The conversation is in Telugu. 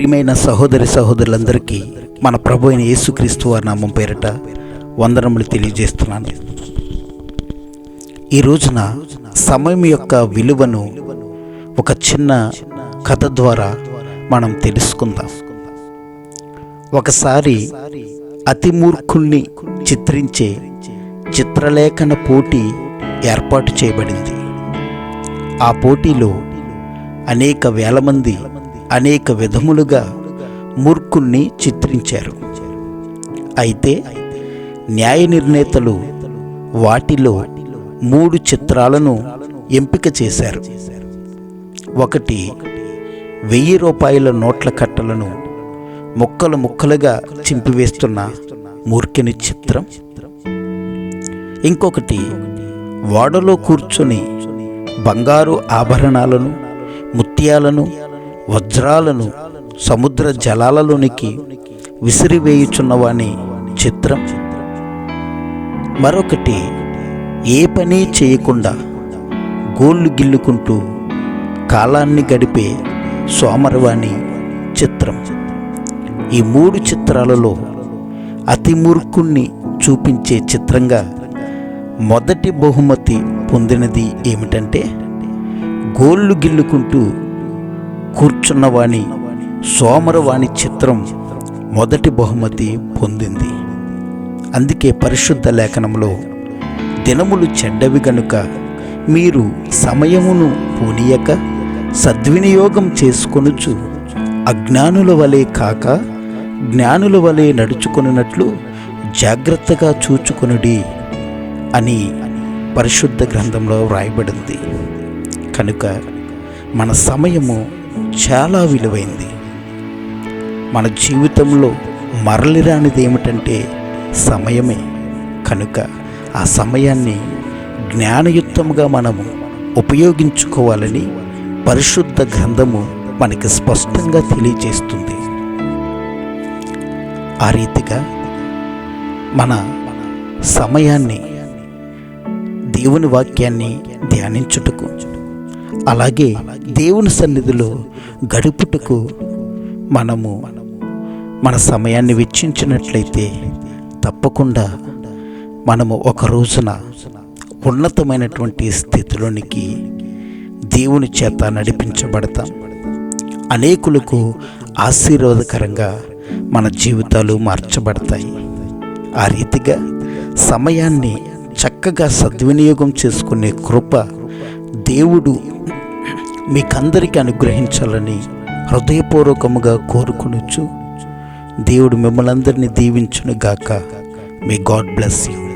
ప్రియమైన సహోదరి సహోదరులందరికీ మన ప్రభు అయిన యేసుక్రీస్తు వారి నామం పేరట వందనములు తెలియజేస్తున్నాను. ఈ రోజున సమయం యొక్క విలువను ఒక చిన్న కథ ద్వారా మనం తెలుసుకుందాం. ఒకసారి అతి మూర్ఖుణ్ణి చిత్రించే చిత్రలేఖన పోటీ ఏర్పాటు చేయబడింది. ఆ పోటీలో అనేక వేల మంది అనేక విధములుగా మూర్ఖుణ్ణి చిత్రించారు. అయితే న్యాయ నిర్ణేతలు వాటిలో మూడు చిత్రాలను ఎంపిక చేశారు. ఒకటి వెయ్యి రూపాయల నోట్ల కట్టలను ముక్కలు ముక్కలుగా చింపివేస్తున్న మూర్ఖుని చిత్రం. ఇంకొకటి ఓడలో కూర్చొని బంగారు ఆభరణాలను ముత్యాలను వజ్రాలను సముద్ర జలాలలోనికి విసిరివేయుచున్నవాని చిత్రం. మరొకటి ఏ పని చేయకుండా గోళ్ళు గిల్లుకుంటూ కాలాన్ని గడిపే సోమరవాణి చిత్రం. ఈ మూడు చిత్రాలలో అతి మూర్ఖుణ్ణి చూపించే చిత్రంగా మొదటి బహుమతి పొందినది ఏమిటంటే గోళ్ళు గిల్లుకుంటూ కూర్చున్నవాణి సోమరవాణి చిత్రం మొదటి బహుమతి పొందింది. అందుకే పరిశుద్ధ లేఖనంలో దినములు చెడ్డవి గనుక మీరు సమయమును పోనీయక సద్వినియోగం చేసుకొనుచు అజ్ఞానుల వలె కాక జ్ఞానుల వలె నడుచుకున్నట్లు జాగ్రత్తగా చూచుకొనుడి అని పరిశుద్ధ గ్రంథంలో వ్రాయబడింది. కనుక మన సమయము చాలా విలువైంది. మన జీవితంలో మరలిరానిది ఏమిటంటే సమయమే. కనుక ఆ సమయాన్ని జ్ఞానయుక్తముగా మనము ఉపయోగించుకోవాలని పరిశుద్ధ గ్రంథము మనకి స్పష్టంగా తెలియజేస్తుంది. ఆ రీతిగా మన సమయాన్ని దేవుని వాక్యాన్ని ధ్యానించుటకు అలాగే దేవుని సన్నిధిలో గడుపుటకు మనము మన సమయాన్ని వెచ్చించినట్లయితే తప్పకుండా మనము ఒక రోజున ఉన్నతమైనటువంటి స్థితిలోనికి దేవుని చేత నడిపించబడతాం. అనేకులకు ఆశీర్వాదకరంగా మన జీవితాలు మార్చబడతాయి. ఆ రీతిగా సమయాన్ని చక్కగా సద్వినియోగం చేసుకునే కృప దేవుడు మీకందరికీ అనుగ్రహించాలని హృదయపూర్వకముగా కోరుకునొచ్చు దేవుడు మిమ్మల్ని అందరినీ దీవించును గాక మే గాడ్ బ్లెస్ యూ